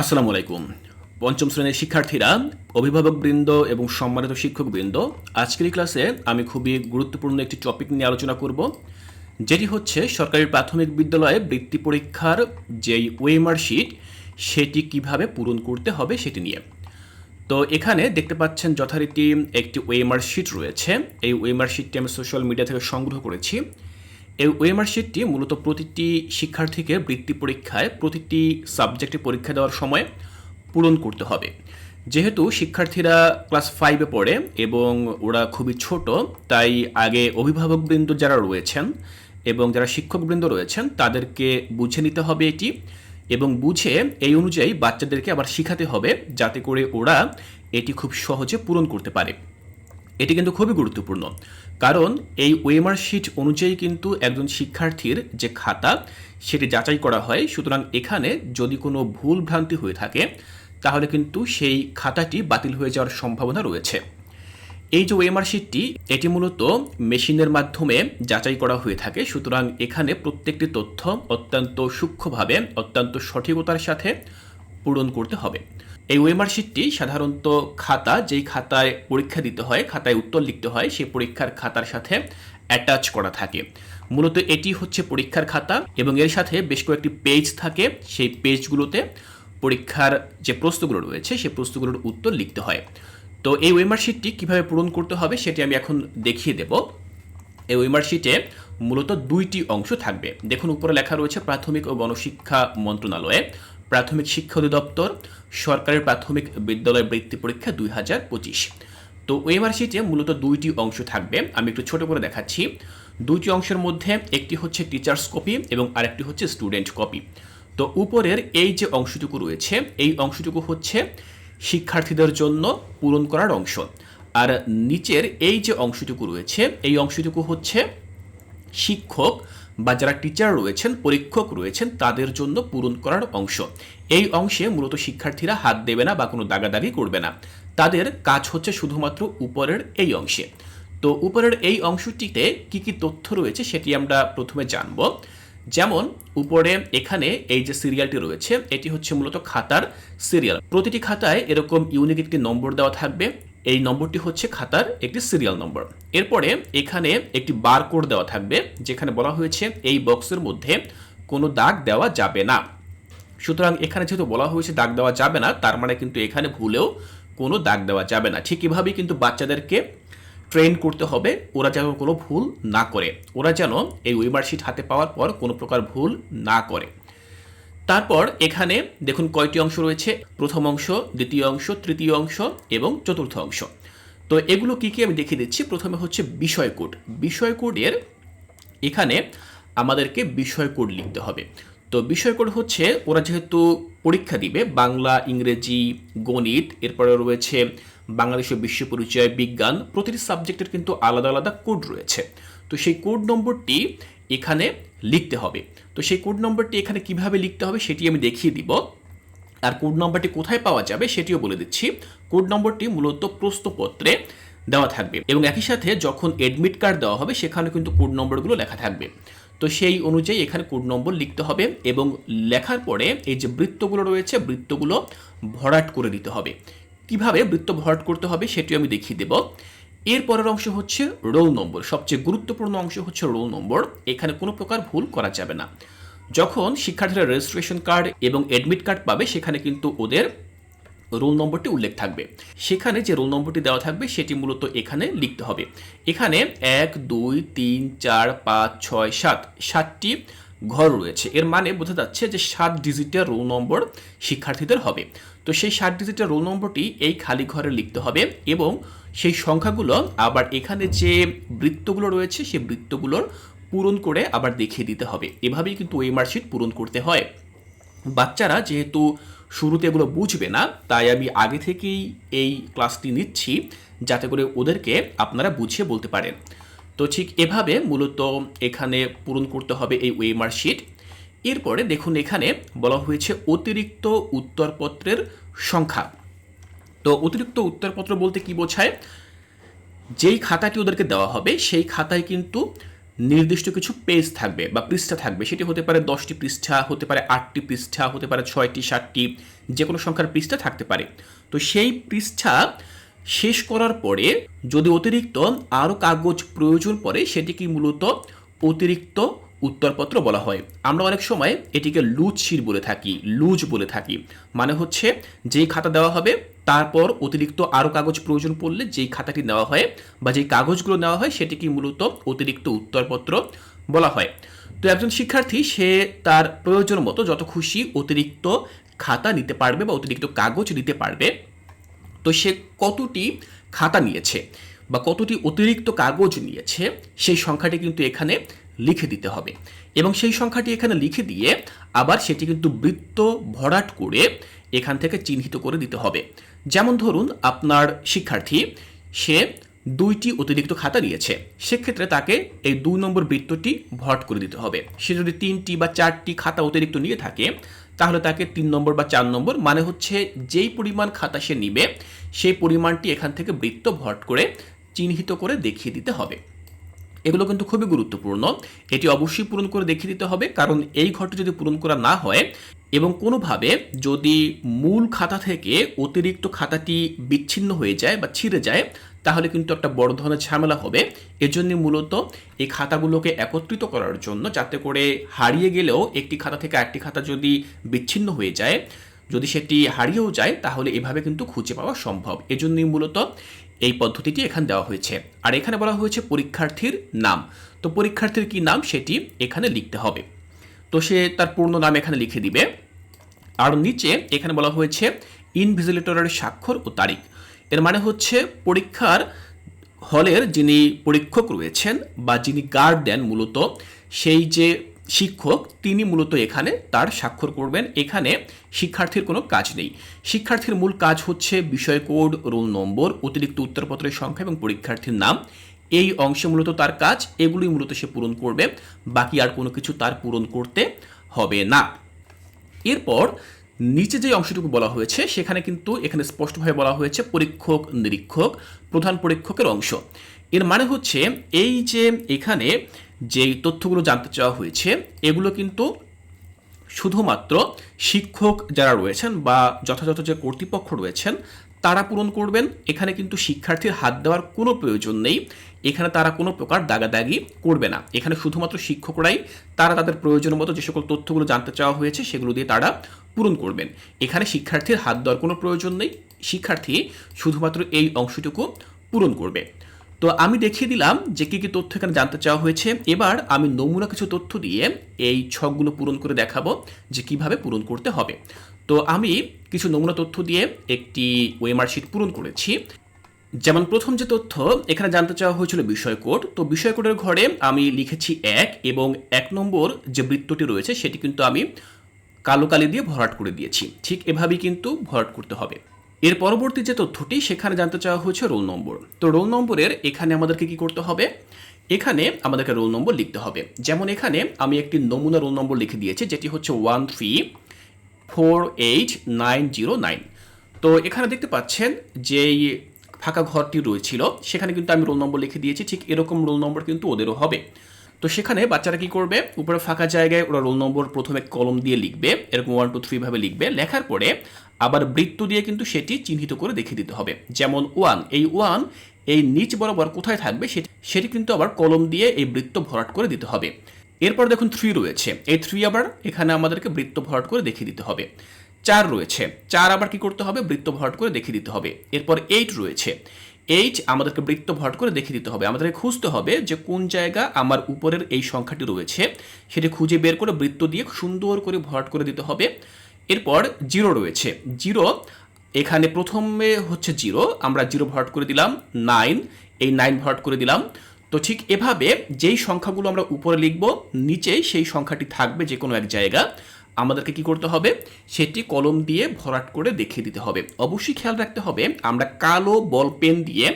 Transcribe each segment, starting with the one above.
আসসালামু আলাইকুম। পঞ্চম শ্রেণির শিক্ষার্থীরা, অভিভাবকবৃন্দ এবং সম্মানিত শিক্ষকবৃন্দ, আজকের ক্লাসে আমি খুবই গুরুত্বপূর্ণ একটি টপিক নিয়ে আলোচনা করব, যেটি হচ্ছে সরকারি প্রাথমিক বিদ্যালয়ে বৃত্তি পরীক্ষার যেই ওয়েমার সেটি কীভাবে পূরণ করতে হবে সেটি নিয়ে। তো এখানে দেখতে পাচ্ছেন যথারীতি একটি ওয়েমার রয়েছে। এই ওয়েমার শিটটি আমি সোশ্যাল মিডিয়া থেকে সংগ্রহ করেছি। এই ওয়েমার শিটটি মূলত প্রতিটি শিক্ষার্থীকে বৃত্তি পরীক্ষায় প্রতিটি সাবজেক্টে পরীক্ষা দেওয়ার সময় পূরণ করতে হবে। যেহেতু শিক্ষার্থীরা ক্লাস ফাইভে পড়ে এবং ওরা খুবই ছোট, তাই আগে অভিভাবকবৃন্দ যারা রয়েছেন এবং যারা শিক্ষকবৃন্দ রয়েছেন, তাদেরকে বুঝে নিতে হবে এটি এবং বুঝে এই অনুযায়ী বাচ্চাদেরকে আবার শিখাতে হবে যাতে করে ওরা এটি খুব সহজে পূরণ করতে পারে। এটি কিন্তু খুবই গুরুত্বপূর্ণ। কারণ এই ওয়েমার শিট অনুযায়ী কিন্তু একজন শিক্ষার্থীর যে খাতা, সেটি যাচাই করা হয়। সুতরাং এখানে যদি কোনো ভুল ভ্রান্তি হয়ে থাকে, তাহলে কিন্তু সেই খাতাটি বাতিল হয়ে যাওয়ার সম্ভাবনা রয়েছে। এই যে ওয়েমার শিটটি, এটি মূলত মেশিনের মাধ্যমে যাচাই করা হয়ে থাকে। সুতরাং এখানে প্রত্যেকটি তথ্য অত্যন্ত সূক্ষ্মভাবে, অত্যন্ত সঠিকতার সাথে পূরণ করতে হবে। এই ওয়েমার শিটটি সাধারণত খাতা, যেই খাতায় পরীক্ষা দিতে হয়, খাতায় উত্তর লিখতে হয়, সেই পরীক্ষার খাতার সাথে অ্যাটাচ করা থাকে। মূলত এটি হচ্ছে পরীক্ষার খাতা এবং এর সাথে বেশ কয়েকটি পেজ থাকে। সেই পেজগুলোতে পরীক্ষার যে প্রশ্নগুলো রয়েছে, সেই প্রশ্নগুলোর উত্তর লিখতে হয়। তো এই ওয়েমার শিটটি কীভাবে পূরণ করতে হবে সেটি আমি এখন দেখিয়ে দেব। এই ওয়েমার শিটে মূলত দুইটি অংশ থাকবে। দেখুন, উপরে লেখা রয়েছে প্রাথমিক ও গণশিক্ষা মন্ত্রণালয়ে। প্রাথমিক শিক্ষা অধিদপ্তর, সরকারের প্রাথমিক বিদ্যালয় বৃত্তি পরীক্ষা দুই হাজার পঁচিশ। তো ওয়েমার শিটে মূলত দুইটি অংশ থাকবে। আমি একটু ছোট করে দেখাচ্ছি। দুইটি অংশের মধ্যে একটি হচ্ছে টিচার্স কপি এবং আরেকটি হচ্ছে স্টুডেন্ট কপি তো উপরের এই যে অংশটুকু রয়েছে, এই অংশটুকু হচ্ছে শিক্ষার্থীদের জন্য পূরণ করার অংশ। আর নিচের এই যে অংশটুকু রয়েছে, এই অংশটুকু হচ্ছে শিক্ষক বা যারা টিচার রয়েছেন, পরীক্ষক রয়েছেন, তাদের জন্য পূরণ করার অংশ। এই অংশে মূলত শিক্ষার্থীরা হাত দেবে না বা কোনো দাগাদাগি করবে না। তাদের কাজ হচ্ছে শুধুমাত্র উপরের এই অংশে। তো উপরের এই অংশটিতে কি কি তথ্য রয়েছে সেটি আমরা প্রথমে জানব। যেমন, উপরে এখানে এই যে সিরিয়ালটি রয়েছে, এটি হচ্ছে মূলত খাতার সিরিয়াল। প্রতিটি খাতায় এরকম ইউনিক একটি নম্বর দেওয়া থাকবে। এই নম্বরটি হচ্ছে খাতার একটি সিরিয়াল নম্বর এরপরে এখানে একটি বারকোড দেওয়া থাকবে, যেখানে বলা হয়েছে এই বক্সের মধ্যে কোনো দাগ দেওয়া যাবে না। সুতরাং এখানে যেহেতু বলা হয়েছে দাগ দেওয়া যাবে না, তার মানে কিন্তু এখানে ভুলেও কোনো দাগ দেওয়া যাবে না। ঠিক এভাবেই কিন্তু বাচ্চাদেরকে ট্রেন করতে হবে, ওরা যেন কোনো ভুল না করে। ওরা যেন এই ওয়েমার হাতে পাওয়ার পর কোনো প্রকার ভুল না করে। তারপর এখানে দেখুন কয়টি অংশ রয়েছে। প্রথম অংশ, দ্বিতীয় অংশ, তৃতীয় অংশ এবং চতুর্থ অংশ। তো এগুলো কি কি আমি দেখিয়ে দিচ্ছি? প্রথমে হচ্ছে বিষয় কোড। বিষয় কোডের এখানে আমাদেরকে বিষয় কোড লিখতে হবে। তো বিষয় কোড হচ্ছে, ওরা যেহেতু পরীক্ষা দিবে, বাংলা, ইংরেজি, গণিত, এরপরে রয়েছে বাংলাদেশের বিশ্ব পরিচয়, বিজ্ঞান, প্রতিটি সাবজেক্টের কিন্তু আলাদা আলাদা কোড রয়েছে। তো সেই কোড নম্বরটি এখানে লিখতে হবে। তো সেই কোড নম্বরটি এখানে কীভাবে লিখতে হবে সেটি আমি দেখিয়ে দিব। আর কোড নম্বরটি কোথায় পাওয়া যাবে সেটিও বলে দিচ্ছি। কোড নম্বরটি মূলত প্রশ্নপত্রে দেওয়া থাকবে এবং একই সাথে যখন এডমিট কার্ড দেওয়া হবে সেখানে কিন্তু কোড নম্বরগুলো লেখা থাকবে। তো সেই অনুযায়ী এখানে কোড নম্বর লিখতে হবে এবং লেখার পরে এই যে বৃত্তগুলো রয়েছে বৃত্তগুলো ভরাট করে দিতে হবে। কীভাবে বৃত্ত ভরাট করতে হবে সেটিও আমি দেখিয়ে দেব। এর পরের অংশ হচ্ছে রোল নম্বর। সবচেয়ে গুরুত্বপূর্ণ অংশ হচ্ছে রোল নম্বর। এখানে কোনো প্রকার ভুল করা যাবে না। যখন শিক্ষার্থীরা রেজিস্ট্রেশন কার্ড এবং অ্যাডমিট কার্ড পাবে, সেখানে কিন্তু ওদের রোল নম্বরটি উল্লেখ থাকবে। সেখানে যে রোল নম্বরটি দেওয়া থাকবে, সেটি মূলত এখানে লিখতে হবে। এখানে এক, দুই, তিন, চার, পাঁচ, ছয়, সাত, সাতটি ঘর রয়েছে। এর মানে বোঝা যাচ্ছে যে সাত ডিজিটের রোল নম্বর শিক্ষার্থীদের হবে। তো সেই সাত ডিজিটের রোল নম্বরটি এই খালি ঘরে লিখতে হবে এবং সেই সংখ্যাগুলো আবার এখানে যে বৃত্তগুলো রয়েছে, সেই বৃত্তগুলোর পূরণ করে আবার দেখিয়ে দিতে হবে। এভাবেই কিন্তু ওই মার্কশিট পূরণ করতে হয়। বাচ্চারা যেহেতু শুরুতে এগুলো বুঝবে না, তাই আমি আগে থেকেই এই ক্লাসটি নিচ্ছি, যাতে করে ওদেরকে আপনারা বুঝিয়ে বলতে পারেন। তো ঠিক এভাবে মূলত এখানে পূরণ করতে হবে এই ওয়েমার শিট। এরপরে দেখুন এখানে বলা হয়েছে অতিরিক্ত উত্তরপত্রের সংখ্যা। তো অতিরিক্ত উত্তরপত্র বলতে কি বোঝায়? যেই খাতাটি ওদেরকে দেওয়া হবে, সেই খাতায় কিন্তু নির্দিষ্ট কিছু পেজ থাকবে বা পৃষ্ঠা থাকবে। সেটি হতে পারে দশটি পৃষ্ঠা, হতে পারে আটটি পৃষ্ঠা, হতে পারে ছয়টি, সাতটি যে কোনো সংখ্যার পৃষ্ঠা থাকতে পারে। তো সেই পৃষ্ঠা শেষ করার পরে যদি অতিরিক্ত আরও কাগজ প্রয়োজন পড়ে সেটিকে মূলত অতিরিক্ত উত্তরপত্র বলা হয়। আমরা অনেক সময় এটিকে লুজ শির বলে থাকি, লুজ বলে থাকি। মানে হচ্ছে যেই খাতা দেওয়া হবে, তারপর অতিরিক্ত আরও কাগজ প্রয়োজন পড়লে যেই খাতাটি নেওয়া হয় বা যেই কাগজগুলো নেওয়া হয় সেটিকে মূলত অতিরিক্ত উত্তরপত্র বলা হয়। তো একজন শিক্ষার্থী, সে তার প্রয়োজন মতো যত খুশি অতিরিক্ত খাতা নিতে পারবে বা অতিরিক্ত কাগজ নিতে পারবে তো সে কতটি খাতা নিয়েছে বা কতটি অতিরিক্ত কাগজ নিয়েছে সেই সংখ্যাটি কিন্তু এখানে লিখে দিতে হবে। এবং সেই সংখ্যাটি এখানে লিখে দিয়ে আবার সেটি কিন্তু বৃত্ত ভরাট করে এখান থেকে চিহ্নিত করে দিতে হবে। যেমন ধরুন, আপনার শিক্ষার্থী, সে দুইটি অতিরিক্ত খাতা নিয়েছে। সেক্ষেত্রে তাকে এই দুই নম্বর বৃত্তটি ভরাট করে দিতে হবে। সে যদি তিনটি বা চারটি খাতা অতিরিক্ত নিয়ে থাকে তাহলে তাকে তিন নম্বর বা চার নম্বর মানে হচ্ছে যেই পরিমাণ খাতা সে নিবে, সেই পরিমাণটি এখান থেকে বৃত্ত ভরাট করে চিহ্নিত করে দেখিয়ে দিতে হবে। এগুলো কিন্তু খুবই গুরুত্বপূর্ণ। এটি অবশ্যই পূরণ করে দেখিয়ে দিতে হবে, কারণ এই ঘরটি যদি পূরণ করা না হয়, এবং কোনোভাবে যদি মূল খাতা থেকে অতিরিক্ত খাতাটি বিচ্ছিন্ন হয়ে যায় বা ছিঁড়ে যায় তাহলে কিন্তু একটা বড় ধরনের ঝামেলা হবে। এজন্য মূলত এই খাতাগুলোকে একত্রিত করার জন্য যাতে করে হারিয়ে গেলেও একটি খাতা থেকে একটি খাতা যদি বিচ্ছিন্ন হয়ে যায়, যদি সেটি হারিয়েও যায়, তাহলে এভাবে কিন্তু খুঁজে পাওয়া সম্ভব। এজন্যই মূলত এই পদ্ধতিটি এখানে দেওয়া হয়েছে। আর এখানে বলা হয়েছে পরীক্ষার্থীর নাম। তো পরীক্ষার্থীর কি নাম সেটি এখানে লিখতে হবে। তো সে তার পূর্ণ নাম এখানে লিখে দিবে। আর নিচে এখানে বলা হয়েছে ইনভিজিলেটরের স্বাক্ষর ও তারিখ। এর মানে হচ্ছে পরীক্ষার হলের যিনি পরীক্ষক রয়েছেন বা যিনি গার্ড দেন মূলত, সেই যে শিক্ষক, তিনি মূলত এখানে তার স্বাক্ষর করবেন। এখানে শিক্ষার্থীর কোনো কাজ নেই। শিক্ষার্থীর মূল কাজ হচ্ছে বিষয় কোড, রোল নম্বর, অতিরিক্ত উত্তরপত্রের সংখ্যা এবং পরীক্ষার্থীর নাম। এই অংশে মূলত তার কাজ, এগুলোই মূলত সে পূরণ করবে। বাকি আর কোনো কিছু তার পূরণ করতে হবে না। এরপর নিচে যে অংশটুকু বলা হয়েছে, সেখানে কিন্তু এখানে স্পষ্টভাবে বলা হয়েছে পরীক্ষক, নিরীক্ষক, প্রধান পরীক্ষকের অংশ। এর মানে হচ্ছে, এই যে এখানে যে তথ্যগুলো জানতে চাওয়া হয়েছে, এগুলো কিন্তু শুধুমাত্র শিক্ষক যারা রয়েছেন বা যথাযথ যে কর্তৃপক্ষ রয়েছেন তারা পূরণ করবেন। এখানে কিন্তু শিক্ষার্থীর হাত দেওয়ার কোনো প্রয়োজন নেই। এখানে তারা কোনো প্রকার দাগাদাগি করবে না। এখানে শুধুমাত্র শিক্ষকরাই তারা তাদের প্রয়োজন মতো যে সকল তথ্যগুলো জানতে চাওয়া হয়েছে, সেগুলো দিয়ে তারা পূরণ করবেন। এখানে শিক্ষার্থীর হাত দেওয়ার কোনো প্রয়োজন নেই। শিক্ষার্থী শুধুমাত্র এই অংশটুকু পূরণ করবে। তো আমি দেখিয়ে দিলাম যে কী কী তথ্য এখানে জানতে চাওয়া হয়েছে। এবার আমি নমুনা কিছু তথ্য দিয়ে এই ছকগুলো পূরণ করে দেখাবো যে কীভাবে পূরণ করতে হবে। তো আমি কিছু নমুনা তথ্য দিয়ে একটি ওয়েমার শিট পূরণ করেছি। যেমন প্রথম যে তথ্য, এখানে জানতে চাওয়া হয়েছিল বিষয় কোড। তো বিষয় কোডের ঘরে আমি লিখেছি এক এবং এক নম্বর যে বৃত্তটি রয়েছে, সেটি কিন্তু আমি কালো কালি দিয়ে ভরাট করে দিয়েছি। ঠিক এভাবেই কিন্তু ভরাট করতে হবে। এর পরবর্তী যে তথ্যটি, সেখানে জানতে চাওয়া হয়েছে রোল নম্বর। তো রোল নম্বরের এখানে আমাদেরকে কি করতে হবে? এখানে আমাদেরকে রোল নম্বর লিখতে হবে। যেমন এখানে আমি একটি নমুনা রোল নম্বর লিখে দিয়েছি, যেটি হচ্ছে one three four nine zero nine তো এখানে দেখতে পাচ্ছেন যেই ফাঁকা ঘরটি রয়েছিল, সেখানে কিন্তু আমি রোল নম্বর লিখে দিয়েছি, ঠিক এরকম রোল নম্বর কিন্তু ওদেরও হবে। তো সেখানে বাচ্চারা কি করবে? উপরে ফাঁকা জায়গায় ওরা রোল নম্বর প্রথমে কলম দিয়ে লিখবে, এরকম ওয়ান টু থ্রি ভাবে লিখবে। লেখার পরে আবার বৃত্ত দিয়ে কিন্তু সেটি চিহ্নিত করে দেখিয়ে দিতে হবে। যেমন ওয়ান এই ওয়ান এই নিচ বরাবর কোথায় থাকবে সেটি সেটি কিন্তু আবার কলম দিয়ে এই বৃত্ত ভরাট করে দিতে হবে। এরপর দেখুন থ্রি রয়েছে। এই থ্রি আবার এখানে আমাদেরকে বৃত্ত ভরাট করে দেখিয়ে দিতে হবে। চার রয়েছে। চার আবার কি করতে হবে? বৃত্ত ভরাট করে দেখিয়ে দিতে হবে। এরপর এইট রয়েছে। এইট আমাদেরকে বৃত্ত ভরাট করে দেখিয়ে দিতে হবে। আমাদেরকে খুঁজতে হবে যে কোন জায়গা আমার উপরের এই সংখ্যাটি রয়েছে। সেটি খুঁজে বের করে বৃত্ত দিয়ে সুন্দর করে ভরাট করে দিতে হবে। এরপর জিরো রয়েছে। জিরো এখানে প্রথমে হচ্ছে জিরো আমরা জিরো ভরাট করে দিলাম নাইন এই নাইন ভরাট করে দিলাম। তো ঠিক এভাবে যেই সংখ্যাগুলো আমরা উপরে লিখব, নিচেই সেই সংখ্যাটি থাকবে যে কোনো এক জায়গা। আমাদেরকে কি করতে হবে? সেটি কলম দিয়ে ভরাট করে দেখিয়ে দিতে হবে। অবশ্যই খেয়াল রাখতে হবে, আমরা কালো বল পেন দিয়ে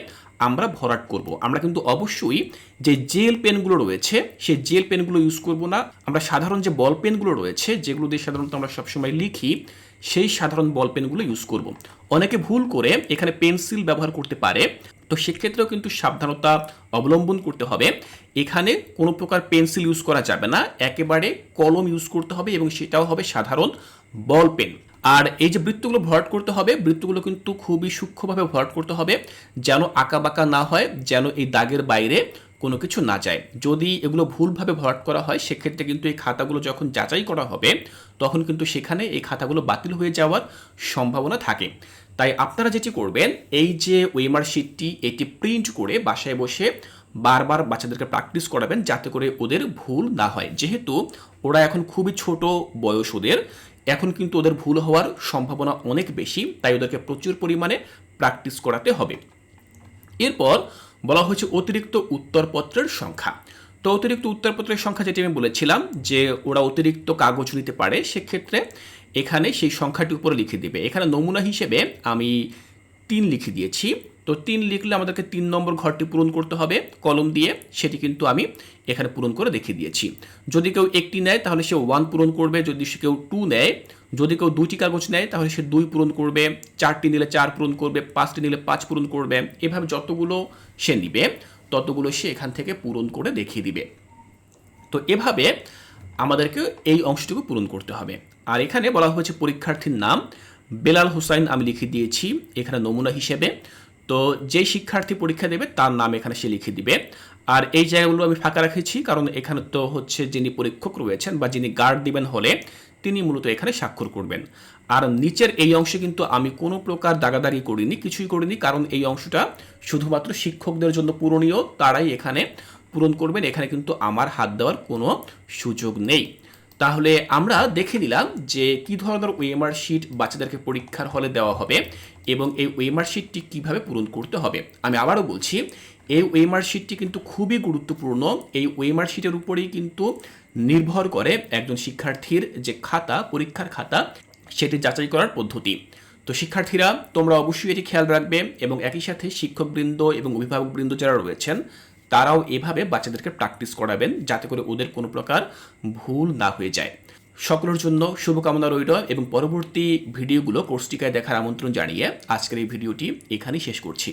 আমরা ভরাট করব। আমরা কিন্তু অবশ্যই যে জেল পেনগুলো রয়েছে সেই জেল পেনগুলো ইউজ করব না। আমরা সাধারণ যে বল পেনগুলো রয়েছে, যেগুলো দিয়ে সাধারণত আমরা সবসময় লিখি, সেই সাধারণ বল পেনগুলো ইউজ করব। অনেকে ভুল করে এখানে পেন্সিল ব্যবহার করতে পারে। তো সেক্ষেত্রেও কিন্তু সাবধানতা অবলম্বন করতে হবে। এখানে কোনো প্রকার পেন্সিল ইউজ করা যাবে না। একেবারে কলম ইউজ করতে হবে এবং সেটাও হবে সাধারণ বল পেন। আর এই যে বৃত্তগুলো ভরাট করতে হবে, বৃত্তগুলো কিন্তু খুবই সূক্ষ্মভাবে ভরাট করতে হবে যেন আঁকা বাঁকা না হয়, যেন এই দাগের বাইরে কোনো কিছু না যায়। যদি এগুলো ভুলভাবে ভরাট করা হয়, সেক্ষেত্রে কিন্তু এই খাতাগুলো যখন যাচাই করা হবে, তখন কিন্তু সেখানে এই খাতাগুলো বাতিল হয়ে যাওয়ার সম্ভাবনা থাকে। তাই আপনারা যেটি করবেন, এই যে ওয়েমার শিটটি এটি প্রিন্ট করে বাসায় বসে বারবার বাচ্চাদেরকে প্র্যাকটিস করাবেন যাতে করে ওদের ভুল না হয়। যেহেতু ওরা এখন খুবই ছোট বয়স ওদের, এখন কিন্তু ওদের ভুল হওয়ার সম্ভাবনা অনেক বেশি, তাই ওদেরকে প্রচুর পরিমাণে প্র্যাকটিস করাতে হবে। এরপর বলা হয়েছে অতিরিক্ত উত্তরপত্রের সংখ্যা। তো অতিরিক্ত উত্তরপত্রের সংখ্যা যেটি আমি বলেছিলাম, যে ওরা অতিরিক্ত কাগজ নিতে পারে, সেক্ষেত্রে এখানে সেই সংখ্যাটি উপরে লিখে দিবে। এখানে নমুনা হিসেবে আমি তিন লিখে দিয়েছি। তো তিন লিখলে আমাদেরকে তিন নম্বর ঘরটি পূরণ করতে হবে। কলম দিয়ে সেটি কিন্তু আমি এখানে পূরণ করে দেখিয়ে দিয়েছি। যদি কেউ একটি নেয়, তাহলে সে ওয়ান পূরণ করবে। যদি সে কেউ টু নেয়, যদি কেউ দুটি কাগজ নেয়, তাহলে সে দুই পূরণ করবে। চারটি নিলে চার পূরণ করবে, পাঁচটি নিলে পাঁচ পূরণ করবে। এভাবে যতগুলো সে নিবে, ততগুলো সে এখান থেকে পূরণ করে দেখিয়ে দিবে। তো এভাবে আমাদেরকে এই অংশটুকু পূরণ করতে হবে। আর এখানে বলা হয়েছে পরীক্ষার্থীর নাম। বেলাল হুসাইন আমি লিখে দিয়েছি এখানে নমুনা হিসেবে। তো যে শিক্ষার্থী পরীক্ষা দেবে, তার নাম এখানে সে লিখে দিবে। আর এই জায়গাগুলো আমি ফাঁকা রেখেছি, কারণ এখানে তো হচ্ছে যিনি পরীক্ষক রয়েছেন বা যিনি গার্ড দিবেন হলে তিনি মূলত এখানে স্বাক্ষর করবেন। আর নিচের এই অংশে কিন্তু আমি কোনো প্রকার দাগাদারি করিনি, কিছুই করিনি, কারণ এই অংশটা শুধুমাত্র শিক্ষকদের জন্য পূরণীয়, তারাই এখানে পূরণ করবেন। এখানে কিন্তু আমার হাত দেওয়ার কোনো সুযোগ নেই। তাহলে আমরা দেখে নিলাম যে কি ধরনের ওয়েমার শিট বাচ্চাদেরকে পরীক্ষার হলে দেওয়া হবে এবং এই ওয়েমার শিটটি কীভাবে পূরণ করতে হবে। আমি আবারও বলছি, এই ওয়েমার শিটটি কিন্তু খুবই গুরুত্বপূর্ণ। এই ওয়েমার শিটের উপরেই কিন্তু নির্ভর করে একজন শিক্ষার্থীর যে খাতা, পরীক্ষার খাতা, সেটি যাচাই করার পদ্ধতি। তো শিক্ষার্থীরা, তোমরা অবশ্যই এটি খেয়াল রাখবে এবং একই সাথে শিক্ষকবৃন্দ এবং অভিভাবকবৃন্দ যারা রয়েছেন তারাও এভাবে বাচ্চাদেরকে প্র্যাকটিস করাবেন যাতে করে ওদের কোনো প্রকার ভুল না হয়ে যায়। সকলের জন্য শুভকামনা রইল এবং পরবর্তী ভিডিওগুলো কোর্সটিকায় দেখার আমন্ত্রণ জানিয়ে আজকের এই ভিডিওটি এখানেই শেষ করছি।